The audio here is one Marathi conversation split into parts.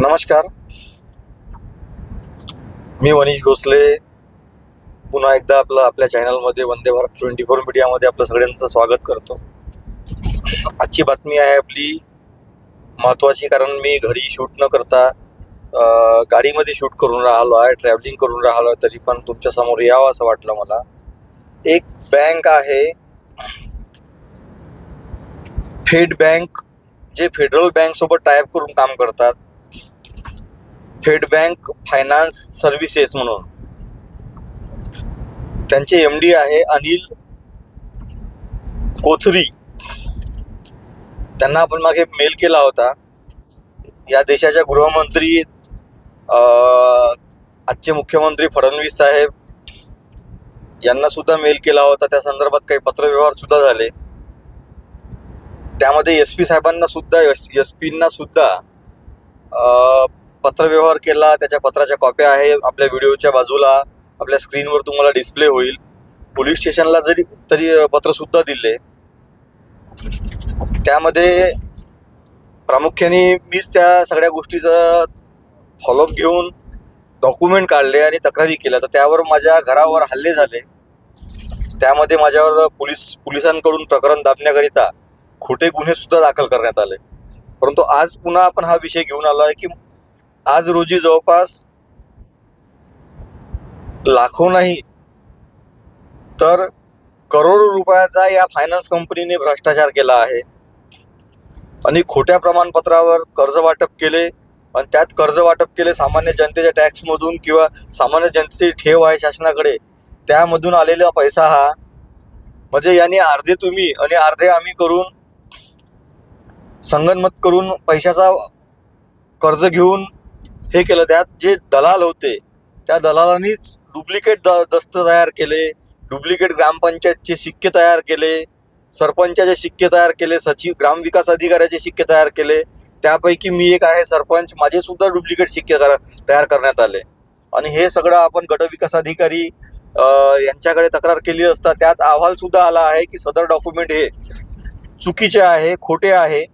नमस्कार. मी वनीश भोसले. पुन्हा एकदा आपलं आपल्या चॅनलमध्ये वंदे भारत ट्वेंटी फोर मीडियामध्ये आपलं सगळ्यांचं स्वागत करतो. आजची बातमी आहे आपली महत्त्वाची कारण मी घरी शूट न करता गाडीमध्ये शूट करून राहिलो आहे ट्रॅव्हलिंग करून राहिलो आहे तरी पण तुमच्यासमोर यावं असं वाटलं मला. एक बँक आहे. फेड बँक जे फेडरल बँकसोबत टायअप टायप करून काम करतात. फेड बँक फायनान्स सर्व्हिसेस म्हणून. त्यांचे एम डी आहे अनिल कोथरी. त्यांना आपण मागे मेल केला होता. या देशाच्या गृहमंत्री आजचे मुख्यमंत्री फडणवीस साहेब यांना सुद्धा मेल केला होता. त्या संदर्भात काही पत्रव्यवहार सुद्धा झाले. त्यामध्ये एस पी साहेबांना सुद्धा एस एस पींना सुद्धा पत्रव्यवहार केला त्याच्या पत्राच्या कॉप्या आहे आपल्या व्हिडिओच्या बाजूला. आपल्या स्क्रीनवर तुम्हाला डिस्प्ले होईल. पोलीस स्टेशनला जरी तरी पत्रसुद्धा दिले. त्यामध्ये प्रामुख्याने मीच त्या सगळ्या गोष्टीचं फॉलोअप घेऊन डॉक्युमेंट काढले आणि तक्रारी केल्या. तर त्यावर माझ्या घरावर हल्ले झाले. त्यामध्ये माझ्यावर पोलीस पोलिसांकडून प्रकरण दाबण्याकरिता खोटे गुन्हेसुद्धा दाखल करण्यात आले. परंतु आज पुन्हा आपण हा विषय घेऊन आलो आहे की आज रोजी जवळपास लाखो नाही तर करोडो रुपयाचा या फायनान्स कंपनीने भ्रष्टाचार केला आहे. आणि खोट्या प्रमाणपत्रावर कर्ज वाटप केले. आणि त्यात कर्ज वाटप केले सामान्य जनतेच्या टॅक्समधून किंवा सामान्य जनतेची ठेव आहे शासनाकडे. त्यामधून आलेला पैसा हा म्हणजे यांनी अर्धे तुम्ही आणि अर्धे आम्ही करून संगनमत करून पैशाचा कर्ज घेऊन हे केलं. त्यात जे दलाल होते त्या दलालांनीच डुप्लिकेट द दस्त तयार केले डुप्लिकेट ग्रामपंचायतचे शिक्के तयार केले सरपंचाचे शिक्के तयार केले सचिव ग्रामविकास अधिकाऱ्याचे शिक्के तयार केले. त्यापैकी मी एक आहे सरपंच. माझे सुद्धा डुप्लिकेट शिक्के तयार करण्यात आले. आणि हे सगळं आपण गटविकास अधिकारी यांच्याकडे तक्रार केली असता त्यात अहवाल सुद्धा आला आहे की सदर डॉक्युमेंट हे चुकीचे आहे खोटे आहे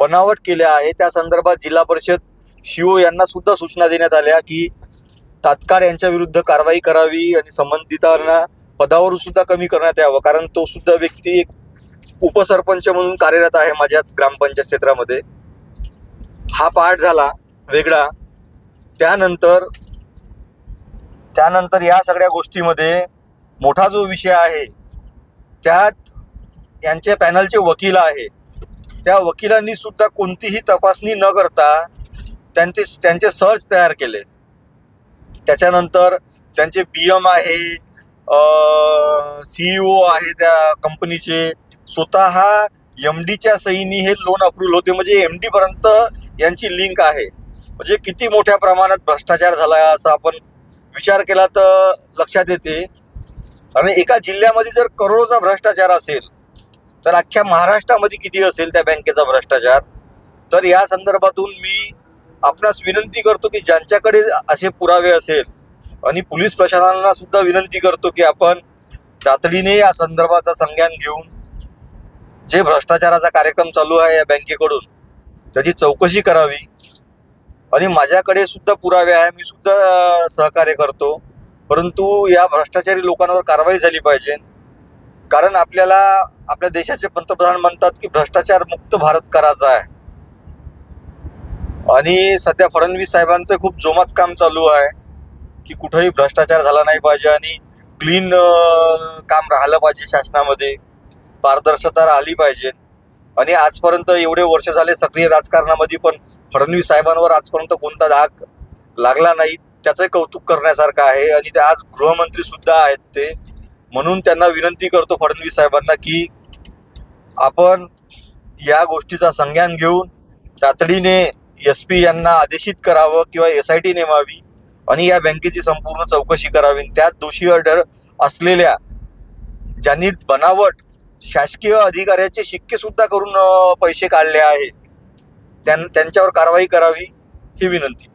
बनावट केले आहे. त्या संदर्भात जिल्हा परिषद शिओ यांना सुद्धा सूचना देण्यात आल्या की तात्काळ यांच्या विरुद्ध कारवाई करावी आणि संबंधितांना पदावरून सुद्धा कमी करण्यात यावं. कारण तो सुद्धा व्यक्ती एक उपसरपंच म्हणून कार्यरत आहे माझ्याच ग्रामपंचायत क्षेत्रामध्ये. हा पाठ झाला वेगळा. त्यानंतर त्यानंतर या सगळ्या गोष्टीमध्ये मोठा जो विषय आहे त्यात यांच्या पॅनलचे वकील आहे. त्या वकिलांनी सुद्धा कोणतीही तपासणी न करता त्यांचे त्यांचे सर्च तयार केले. त्याच्यानंतर त्यांचे बी एम आहे सीईओ आहे त्या कंपनीचे स्वतः एम डीच्या सहीनी हे लोन अप्रूव्हल होते. म्हणजे एम डी पर्यंत यांची लिंक आहे. म्हणजे किती मोठ्या प्रमाणात भ्रष्टाचार झाला आहे असं आपण विचार केला तर लक्षात येते. कारण एका जिल्ह्यामध्ये जर करोडोचा भ्रष्टाचार असेल तर अख्ख्या महाराष्ट्रामध्ये किती असेल त्या बँकेचा भ्रष्टाचार? तर या संदर्भातून मी आपणास विनंती करतो की ज्यांच्याकडे असे पुरावे असेल आणि पोलीस प्रशासनाला सुद्धा विनंती करतो की आपण तातडीने या संदर्भाचा संज्ञान घेऊन जे भ्रष्टाचाराचा कार्यक्रम चालू आहे या बँकेकडून त्याची चौकशी करावी. आणि माझ्याकडे सुद्धा पुरावे आहे मी सुद्धा सहकार्य करतो. परंतु या भ्रष्टाचारी लोकांवर कारवाई झाली पाहिजे. कारण आपल्याला आपल्या देशाचे पंतप्रधान म्हणतात की भ्रष्टाचार मुक्त भारत करायचा आहे. आणि सध्या फडणवीस साहेबांचं खूप जोमात काम चालू आहे की कुठंही भ्रष्टाचार झाला नाही पाहिजे आणि क्लीन काम राहिलं पाहिजे शासनामध्ये. पारदर्शकता राहिली पाहिजे. आणि आजपर्यंत एवढे वर्ष झाले सक्रिय राजकारणामध्ये पण फडणवीस साहेबांवर आजपर्यंत कोणता धाक लागला नाही. त्याचंही कौतुक करण्यासारखं आहे आणि ते आज गृहमंत्री सुद्धा आहेत ते. म्हणून त्यांना विनंती करतो फडणवीस साहेबांना की आपण या गोष्टीचा संज्ञान घेऊन तातडीने एस पी यांना आदेशित करावं किंवा एस आय टी नेमावी आणि या बँकेची संपूर्ण चौकशी करावी. त्यात दोषी ऑर्डर असलेल्या ज्यांनी बनावट शासकीय अधिकाऱ्याचे शिक्के सुद्धा करून पैसे काढले आहे त्यां त्यांच्यावर कारवाई करावी ही विनंती.